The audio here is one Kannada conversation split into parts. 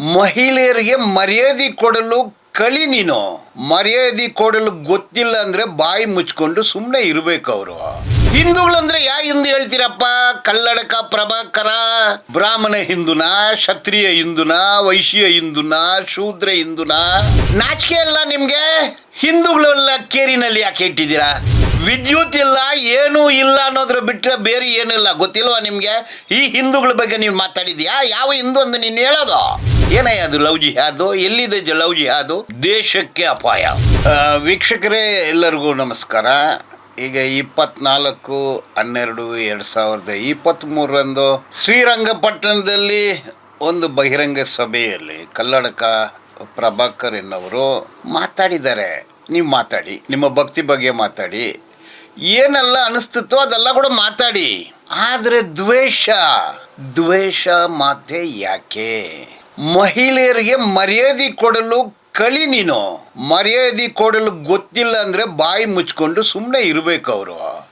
ಮಹಿಳೆಯರಿಗೆ ಮರ್ಯಾದೆ ಕೊಡಲು ಕಳಿ ನೀನು. ಮರ್ಯಾದೆ ಕೊಡಲು ಗೊತ್ತಿಲ್ಲ ಅಂದ್ರೆ ಬಾಯಿ ಮುಚ್ಕೊಂಡು ಸುಮ್ಮನೆ ಇರಬೇಕು ಅವರು. ಹಿಂದೂಗಳಂದ್ರೆ ಯಾ ಹಿಂದೂ ಹೇಳ್ತೀರಪ್ಪ? ಕಲ್ಲಡಕ ಪ್ರಭಾಕರ, ಬ್ರಾಹ್ಮಣ ಹಿಂದೂನ, ಕ್ಷತ್ರಿಯ ಹಿಂದೂನ, ವೈಶ್ಯ ಹಿಂದೂನ, ಶೂದ್ರ ಹಿಂದೂನ? ನಾಚಿಕೆ ಇಲ್ಲ ನಿಮ್ಗೆ? ಹಿಂದೂಗಳೆಲ್ಲ ಕೇರಿನಲ್ಲಿ ಯಾಕೆ ಇಟ್ಟಿದ್ದೀರಾ? ವಿದ್ಯುತ್ ಇಲ್ಲ, ಏನೂ ಇಲ್ಲ ಅನ್ನೋದ್ರ ಬಿಟ್ಟರೆ ಬೇರೆ ಏನಿಲ್ಲ ಗೊತ್ತಿಲ್ವಾ ನಿಮಗೆ? ಈ ಹಿಂದೂಗಳ ಬಗ್ಗೆ ನೀವು ಮಾತಾಡಿದ್ಯಾ ಯಾವ ಹಿಂದೂ ಅಂತ ನೀನು ಹೇಳೋದು? ಏನಯ್ಯ ಅದು ಲವ್ ಜಿಹಾದು, ಎಲ್ಲಿದೆ ಲವ್ ಜಿಹಾದು? ದೇಶಕ್ಕೆ ಅಪಾಯ. ವೀಕ್ಷಕರೇ, ಎಲ್ಲರಿಗೂ ನಮಸ್ಕಾರ. ಈಗ ಇಪ್ಪತ್ನಾಲ್ಕು, ಹನ್ನೆರಡು, ಎರಡು ಸಾವಿರದ ಇಪ್ಪತ್ತ್ಮೂರರಂದು ಶ್ರೀರಂಗಪಟ್ಟಣದಲ್ಲಿ ಒಂದು ಬಹಿರಂಗ ಸಭೆಯಲ್ಲಿ ಕಲ್ಲಡಕ ಪ್ರಭಾಕರ್ ಎನ್ನವರು ಮಾತಾಡಿದ್ದಾರೆ. ನೀವು ಮಾತಾಡಿ, ನಿಮ್ಮ ಭಕ್ತಿ ಬಗ್ಗೆ ಮಾತಾಡಿ. ಏನೆಲ್ಲ ಅನಿಸ್ತಿತ್ತೋ ಅದೆಲ್ಲ ಕೂಡ ಮಾತಾಡಿ. ಆದರೆ ದ್ವೇಷ. ದ್ವೇಷ ಮಾತೆ ಯಾಕೆ? ಮಹಿಳೆಯರಿಗೆ ಮರ್ಯಾದೆ ಕೊಡಲು ಕಳಿ ನೀನು. ಮರ್ಯಾದೆ ಕೊಡಲು ಗೊತ್ತಿಲ್ಲ ಅಂದ್ರೆ ಬಾಯಿ ಮುಚ್ಕೊಂಡು ಸುಮ್ಮನೆ ಇರಬೇಕು ಅವರು.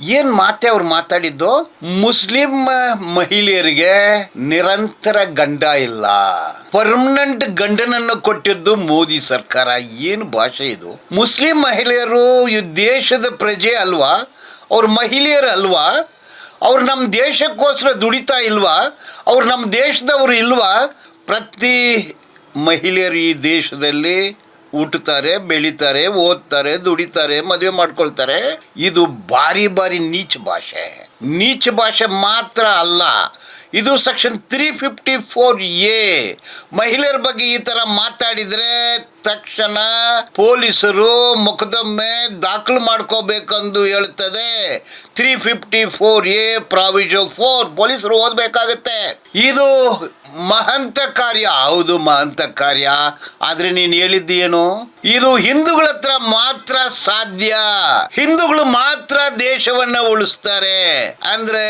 ಏನು ಮಾತೆ ಅವ್ರು ಮಾತಾಡಿದ್ದು? ಮುಸ್ಲಿಂ ಮಹಿಳೆಯರಿಗೆ ನಿರಂತರ ಗಂಡ ಇಲ್ಲ. ಪರ್ಮನೆಂಟ್ ಗಂಡನನ್ನು ಕೊಟ್ಟಿದ್ದು ಮೋದಿ ಸರ್ಕಾರ. ಏನು ಭಾಷೆ ಇದು? ಮುಸ್ಲಿಂ ಮಹಿಳೆಯರು ಈ ದೇಶದ ಪ್ರಜೆ ಅಲ್ವಾ? ಅವ್ರ ಮಹಿಳೆಯರು ಅಲ್ವಾ ಅವ್ರು ನಮ್ಮ ದೇಶಕ್ಕೋಸ್ಕರ ದುಡಿತಾ ಇಲ್ವಾ? ಅವ್ರು ನಮ್ಮ ದೇಶದವರು ಇಲ್ವಾ? ಪ್ರತಿ ಮಹಿಳೆಯರು ಈ ದೇಶದಲ್ಲಿ ಹುಟ್ಟುತ್ತಾರೆ ಬೆಳೀತಾರೆ, ಓದ್ತಾರೆ, ದುಡಿತಾರೆ, ಮದುವೆ ಮಾಡ್ಕೊಳ್ತಾರೆ. ಇದು ಭಾರಿ ಭಾರಿ ನೀಚ ಭಾಷೆ. ನೀಚ ಭಾಷೆ ಮಾತ್ರ ಅಲ್ಲ. ಇದು section three fifty four A. ಮಹಿಳೆಯರ ಬಗ್ಗೆ ಈ ಥರ ಮಾತಾಡಿದರೆ ತಕ್ಷಣ ಪೊಲೀಸರು ಮೊಕದ್ದಮೆ ದಾಖಲು ಮಾಡ್ಕೋಬೇಕೆಂದು ಹೇಳ್ತದೆ three fifty four A, proviso four. ಪೊಲೀಸರು ಓದಬೇಕಾಗತ್ತೆ. ಇದು ಮಹಂತ ಕಾರ್ಯ ಹೌದು ಮಹಂತ ಕಾರ್ಯ ಆದ್ರೆ ನೀನು ಹೇಳಿದ್ದೇನು ಇದು ಹಿಂದೂಗಳ ಹತ್ರ ಮಾತ್ರ ಸಾಧ್ಯ. ಹಿಂದೂಗಳು ಮಾತ್ರ ದೇಶವನ್ನ ಉಳಿಸ್ತಾರೆ. ಅಂದ್ರೆ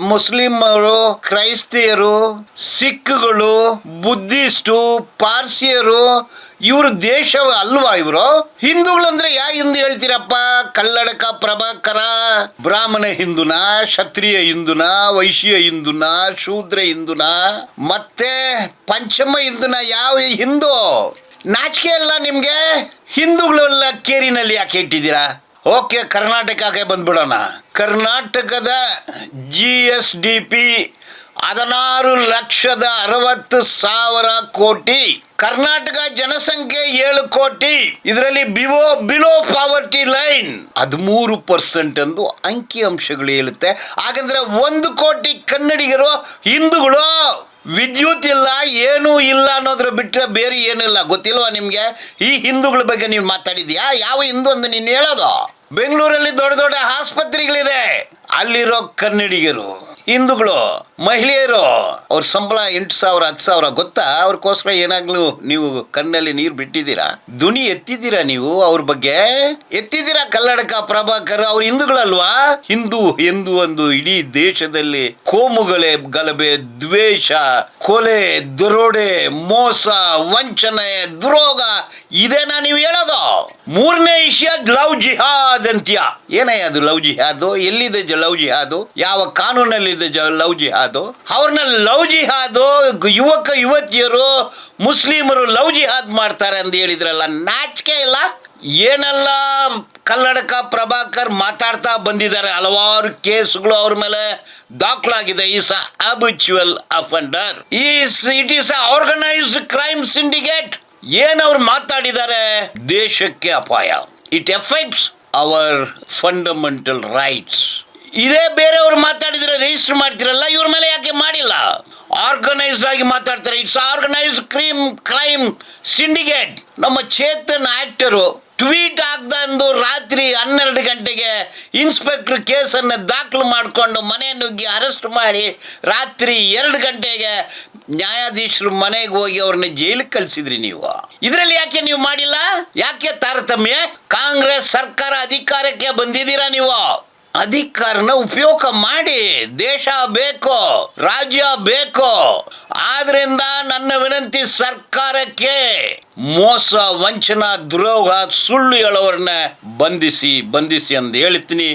ಮುಸ್ಲಿಮರು ಕ್ರೈಸ್ತಿಯರು ಸಿಖ್ಗಳು ಬುದ್ಧಿಸ್ಟು, ಪಾರ್ಸಿಯರು ಇವರು ದೇಶ ಅಲ್ವಾ ಇವರು? ಹಿಂದೂಗಳಂದ್ರೆ ಯಾ ಹಿಂದೂ ಹೇಳ್ತೀರಪ್ಪ? ಕಲ್ಲಡಕ ಪ್ರಭಾಕರ, ಬ್ರಾಹ್ಮಣ ಹಿಂದೂನ, ಕ್ಷತ್ರಿಯ ಹಿಂದೂನ, ವೈಶ್ಯ ಹಿಂದೂನ, ಶೂದ್ರ ಹಿಂದೂನ? ಮತ್ತೆ ಪಂಚಮ ಹಿಂದೂನ ಯಾವ ಹಿಂದೂ? ನಾಚಿಕೆ ಅಲ್ಲ ನಿಮ್ಗೆ? ಹಿಂದೂಗಳೆಲ್ಲ ಕೇರಿನಲ್ಲಿ ಯಾಕೆ ಇಟ್ಟಿದ್ದೀರಾ? ಓಕೆ, ಕರ್ನಾಟಕಕ್ಕೆ ಬಂದ್ಬಿಡೋಣ. ಕರ್ನಾಟಕದ ಜಿ ಎಸ್ ಡಿ ಪಿ ಹದಿನಾರು ಲಕ್ಷದ ಅರವತ್ತು ಸಾವಿರ ಕೋಟಿ ಕರ್ನಾಟಕ ಜನಸಂಖ್ಯೆ ಏಳು ಕೋಟಿ. ಇದರಲ್ಲಿ ಬಿಲೋ ಬಿಲೋ ಪಾವರ್ಟಿ ಲೈನ್. ಹದಿಮೂರು ಪರ್ಸೆಂಟ್ ಎಂದು ಅಂಕಿ ಅಂಶಗಳು ಹೇಳುತ್ತೆ. ಹಾಗಂದ್ರೆ ಒಂದು ಕೋಟಿ ಕನ್ನಡಿಗರು, ಹಿಂದೂಗಳು, ವಿದ್ಯುತ್ ಇಲ್ಲ, ಏನೂ ಇಲ್ಲ ಅನ್ನೋದ್ರ ಬಿಟ್ಟರೆ ಬೇರೆ ಏನಿಲ್ಲ. ಗೊತ್ತಿಲ್ವಾ ನಿಮಗೆ? ಈ ಹಿಂದೂಗಳ ಬಗ್ಗೆ ನೀವು ಮಾತಾಡಿದ್ಯಾ ಯಾವ ಹಿಂದೂ ಅಂತ ನೀನು ಹೇಳೋದು? ಬೆಂಗಳೂರಲ್ಲಿ ದೊಡ್ಡ ದೊಡ್ಡ ಆಸ್ಪತ್ರೆಗಳಿದೆ. ಅಲ್ಲಿರೋ ಕನ್ನಡಿಗರು. ಹಿಂದೂಗಳು, ಮಹಿಳೆಯರು, ಅವ್ರ ಸಂಬಳ ಎಂಟು ಸಾವಿರ, ಹತ್ತು ಸಾವಿರ ಗೊತ್ತಾ? ಅವ್ರಿಗೋಸ್ಕರ ಏನಾಗ್ಲೂ ನೀವು ಕಣ್ಣಲ್ಲಿ ನೀರು ಬಿಟ್ಟಿದ್ದೀರಾ? ಧ್ವನಿ ಎತ್ತಿದ್ದೀರಾ ನೀವು ಅವ್ರ ಬಗ್ಗೆ? ಎತ್ತಿದ್ದೀರಾ ಕಲ್ಲಡಕ ಪ್ರಭಾಕರ್? ಅವ್ರ ಹಿಂದೂಗಳಲ್ವಾ? ಹಿಂದೂ ಎಂದು ಒಂದು ಇಡೀ ದೇಶದಲ್ಲಿ ಕೋಮುಗಳೇ, ಗಲಭೆ, ದ್ವೇಷ, ಕೊಲೆ, ದರೋಡೆ, ಮೋಸ, ವಂಚನೆ ದ್ರೋಗ ಇದೇನಾ ನೀವು ಹೇಳೋದು? ಮೂರನೇ ವಿಷಯ ಲವ್ ಜಿಹಾದ್ ಅಂತ್ಯ. ಏನೇ ಅದು ಲವ್ ಜಿಹಾದು? ಎಲ್ಲಿದೆ ಲವ್ ಜಿಹಾದು? ಯಾವ ಕಾನೂನಲ್ಲಿದೆ ಜ ಲವ್ ಜಿಹಾದು? ಅವ್ರನ್ನ ಲವ್ ಜಿಹಾದು? ಯುವಕ, ಯುವತಿಯರು, ಮುಸ್ಲಿಮರು ಲವ್ ಜಿಹಾದ್ ಮಾಡ್ತಾರೆ ಅಂತ ಹೇಳಿದ್ರಲ್ಲ, ನಾಚಿಕೆ ಇಲ್ಲ? ಏನೆಲ್ಲ, ಕನ್ನಡಕ ಪ್ರಭಾಕರ್ ಮಾತಾಡ್ತಾ ಬಂದಿದ್ದಾರೆ, ಹಲವಾರು ಕೇಸ್ಗಳು ಅವ್ರ ಮೇಲೆ ದಾಖಲಾಗಿದೆ. Is habitual offender. Is, it is organised crime syndicate. ಏನ್ ಅವ್ರು ಮಾತಾಡಿದ್ದಾರೆ ದೇಶಕ್ಕೆ ಅಪಾಯ. It effects our fundamental rights ಇದೇ ಬೇರೆಯವ್ರು ಮಾತಾಡಿದ್ರೆ ರಿಜಿಸ್ಟರ್ ಮಾಡ್ತಿರಲ್ಲ, ಇವ್ರ ಮೇಲೆ ಯಾಕೆ ಮಾಡಿಲ್ಲ? ಆರ್ಗನೈಸ್ಡ್ ಆಗಿ ಮಾತಾಡ್ತಾರೆ. It's organised crime crime syndicate ನಮ್ಮ ಚೇತನ್ ಆಕ್ಟರು ಟ್ವೀಟ್ ಆಗ್ದಂದು ರಾತ್ರಿ ಹನ್ನೆರಡು ಗಂಟೆಗೆ ಇನ್ಸ್ಪೆಕ್ಟರ್ ಕೇಸನ್ನು ದಾಖಲು ಮಾಡಿಕೊಂಡು ಮನೆ ನುಗ್ಗಿ ಅರೆಸ್ಟ್ ಮಾಡಿ ರಾತ್ರಿ ಎರಡು ಗಂಟೆಗೆ ನ್ಯಾಯಾಧೀಶರು ಮನೆಗೆ ಹೋಗಿ ಅವ್ರನ್ನ ಜೈಲಿಗೆ ಕಳಿಸಿದ್ರಿ ನೀವು. ಇದರಲ್ಲಿ ಯಾಕೆ ನೀವು ಮಾಡಿಲ್ಲ? ಯಾಕೆ ತಾರತಮ್ಯ? ಕಾಂಗ್ರೆಸ್ ಸರ್ಕಾರ ಅಧಿಕಾರಕ್ಕೆ ಬಂದಿದ್ದೀರಾ ನೀವು? ಅಧಿಕಾರನ ಉಪಯೋಗ ಮಾಡಿ ದೇಶ ಬೇಕು, ರಾಜ್ಯ ಬೇಕು. ಆದ್ರಿಂದ ನನ್ನ ವಿನಂತಿ ಸರ್ಕಾರಕ್ಕೆ ಮೋಸ, ವಂಚನಾ, ದ್ರೋಹ, ಸುಳ್ಳು ಹೇಳೋರನ್ನ ಬಂಧಿಸಿ ಬಂಧಿಸಿ ಅಂತ ಹೇಳ್ತೀನಿ.